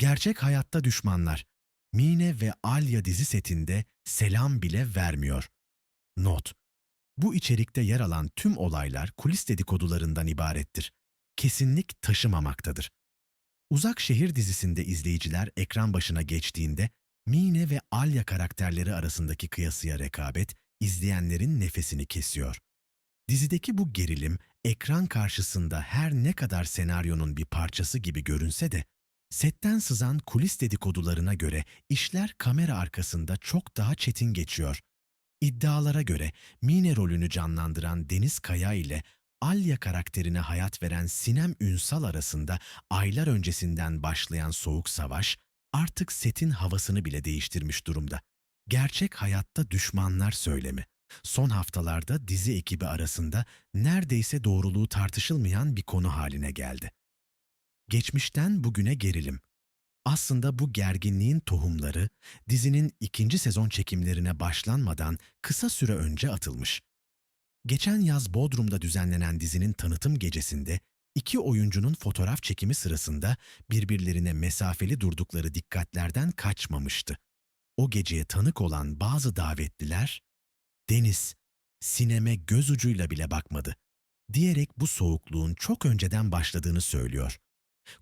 Gerçek hayatta düşmanlar. Mine ve Alya dizi setinde selam bile vermiyor. Not. Bu içerikte yer alan tüm olaylar kulis dedikodularından ibarettir. Kesinlik taşımamaktadır. Uzak Şehir dizisinde izleyiciler ekran başına geçtiğinde Mine ve Alya karakterleri arasındaki kıyasıya rekabet izleyenlerin nefesini kesiyor. Dizideki bu gerilim ekran karşısında her ne kadar senaryonun bir parçası gibi görünse de setten sızan kulis dedikodularına göre işler kamera arkasında çok daha çetin geçiyor. İddialara göre Mine rolünü canlandıran Deniz Kaya ile Alya karakterine hayat veren Sinem Ünsal arasında aylar öncesinden başlayan soğuk savaş artık setin havasını bile değiştirmiş durumda. Gerçek hayatta düşmanlar söylemi. Son haftalarda dizi ekibi arasında neredeyse doğruluğu tartışılmayan bir konu haline geldi. Geçmişten bugüne gerilim. Aslında bu gerginliğin tohumları dizinin ikinci sezon çekimlerine başlanmadan kısa süre önce atılmış. Geçen yaz Bodrum'da düzenlenen dizinin tanıtım gecesinde iki oyuncunun fotoğraf çekimi sırasında birbirlerine mesafeli durdukları dikkatlerden kaçmamıştı. O geceye tanık olan bazı davetliler, Deniz, sineme göz ucuyla bile bakmadı diyerek bu soğukluğun çok önceden başladığını söylüyor.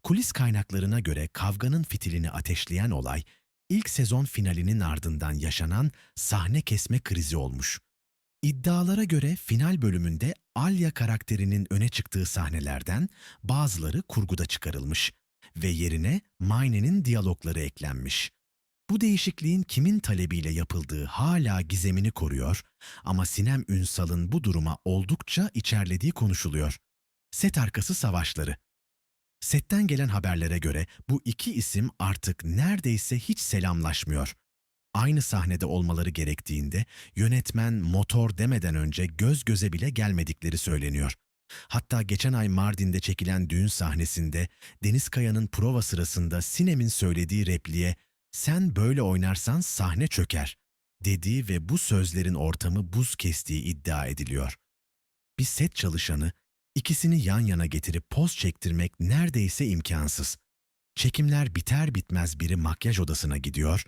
Kulis kaynaklarına göre kavganın fitilini ateşleyen olay, ilk sezon finalinin ardından yaşanan sahne kesme krizi olmuş. İddialara göre final bölümünde Alya karakterinin öne çıktığı sahnelerden bazıları kurguda çıkarılmış ve yerine Mayne'nin diyalogları eklenmiş. Bu değişikliğin kimin talebiyle yapıldığı hala gizemini koruyor ama Sinem Ünsal'ın bu duruma oldukça içerlediği konuşuluyor. Set arkası savaşları. Setten gelen haberlere göre bu iki isim artık neredeyse hiç selamlaşmıyor. Aynı sahnede olmaları gerektiğinde yönetmen motor demeden önce göz göze bile gelmedikleri söyleniyor. Hatta geçen ay Mardin'de çekilen düğün sahnesinde Deniz Kaya'nın prova sırasında Sinem'in söylediği repliğe "Sen böyle oynarsan sahne çöker." dediği ve bu sözlerin ortamı buz kestiği iddia ediliyor. Bir set çalışanı İkisini yan yana getirip poz çektirmek neredeyse imkansız. Çekimler biter bitmez biri makyaj odasına gidiyor,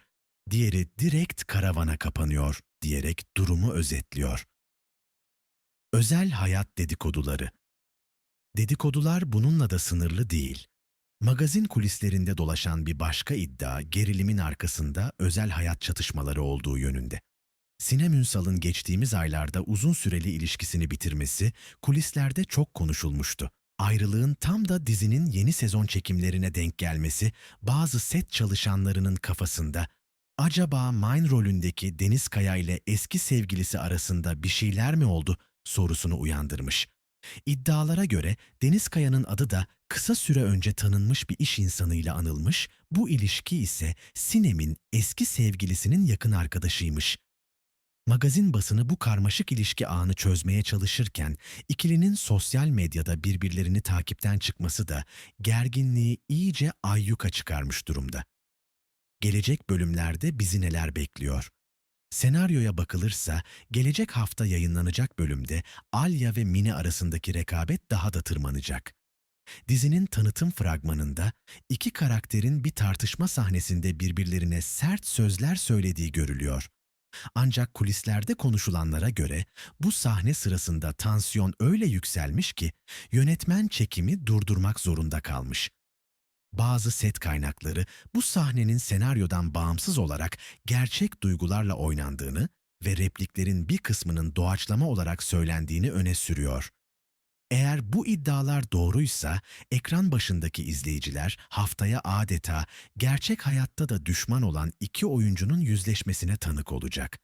diğeri direkt karavana kapanıyor diyerek durumu özetliyor. Özel hayat dedikoduları Dedikodular bununla da sınırlı değil. Magazin kulislerinde dolaşan bir başka iddia gerilimin arkasında özel hayat çatışmaları olduğu yönünde. Sinem Ünsal'ın geçtiğimiz aylarda uzun süreli ilişkisini bitirmesi kulislerde çok konuşulmuştu. Ayrılığın tam da dizinin yeni sezon çekimlerine denk gelmesi bazı set çalışanlarının kafasında acaba Mine rolündeki Deniz Kaya ile eski sevgilisi arasında bir şeyler mi oldu sorusunu uyandırmış. İddialara göre Deniz Kaya'nın adı da kısa süre önce tanınmış bir iş insanıyla anılmış, bu ilişki ise Sinem'in eski sevgilisinin yakın arkadaşıymış. Magazin basını bu karmaşık ilişki ağını çözmeye çalışırken ikilinin sosyal medyada birbirlerini takipten çıkması da gerginliği iyice ayyuka çıkarmış durumda. Gelecek bölümlerde bizi neler bekliyor? Senaryoya bakılırsa gelecek hafta yayınlanacak bölümde Alya ve Mine arasındaki rekabet daha da tırmanacak. Dizinin tanıtım fragmanında iki karakterin bir tartışma sahnesinde birbirlerine sert sözler söylediği görülüyor. Ancak kulislerde konuşulanlara göre bu sahne sırasında tansiyon öyle yükselmiş ki yönetmen çekimi durdurmak zorunda kalmış. Bazı set kaynakları bu sahnenin senaryodan bağımsız olarak gerçek duygularla oynandığını ve repliklerin bir kısmının doğaçlama olarak söylendiğini öne sürüyor. Eğer bu iddialar doğruysa ekran başındaki izleyiciler haftaya adeta gerçek hayatta da düşman olan iki oyuncunun yüzleşmesine tanık olacak.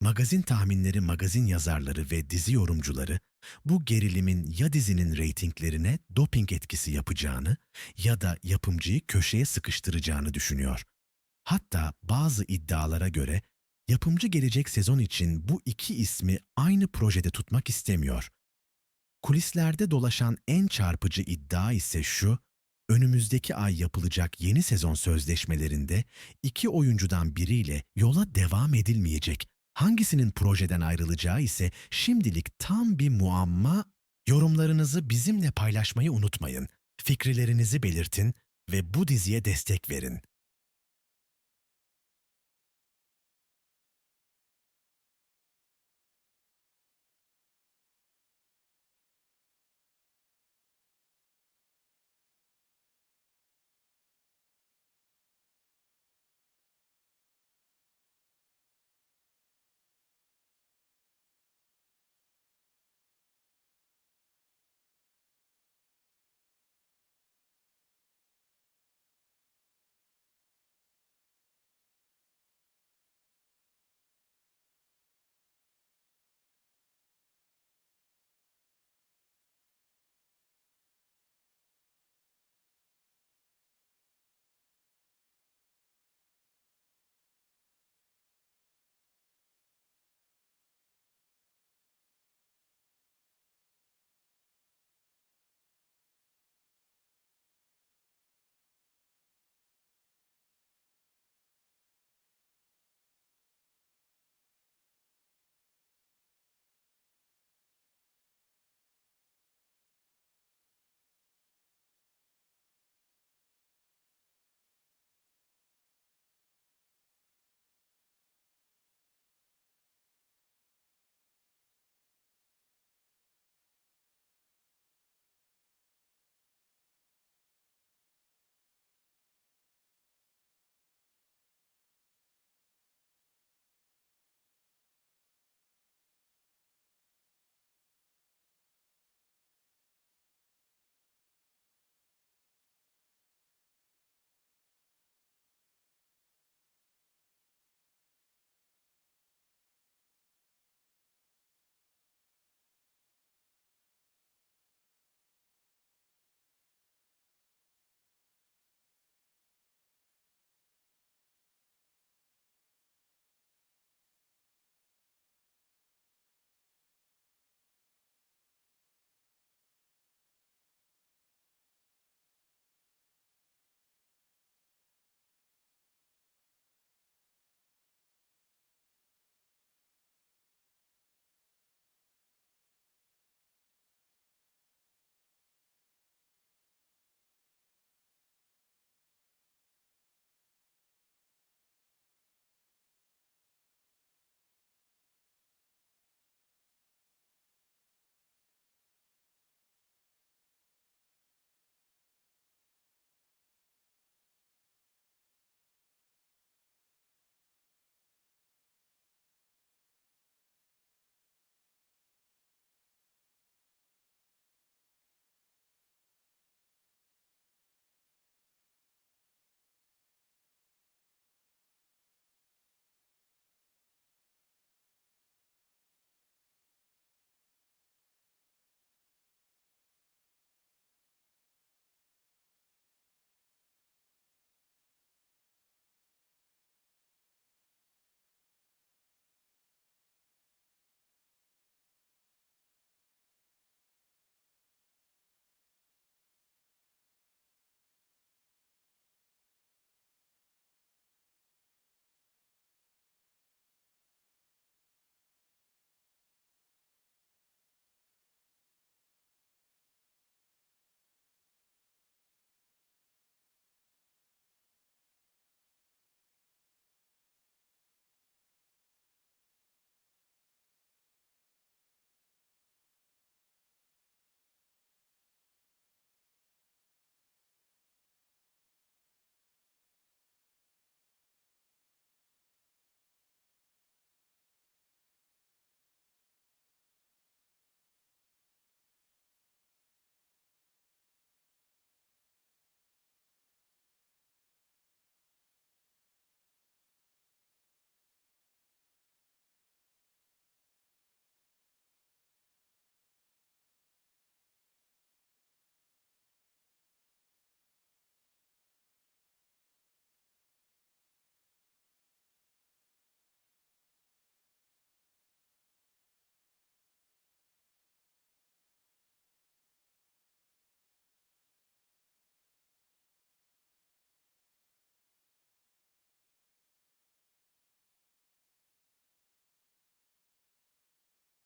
Magazin tahminleri, magazin yazarları ve dizi yorumcuları bu gerilimin ya dizinin reytinglerine doping etkisi yapacağını ya da yapımcıyı köşeye sıkıştıracağını düşünüyor. Hatta bazı iddialara göre yapımcı gelecek sezon için bu iki ismi aynı projede tutmak istemiyor. Kulislerde dolaşan en çarpıcı iddia ise şu, önümüzdeki ay yapılacak yeni sezon sözleşmelerinde iki oyuncudan biriyle yola devam edilmeyecek. Hangisinin projeden ayrılacağı ise şimdilik tam bir muamma. Yorumlarınızı bizimle paylaşmayı unutmayın. Fikirlerinizi belirtin ve bu diziye destek verin.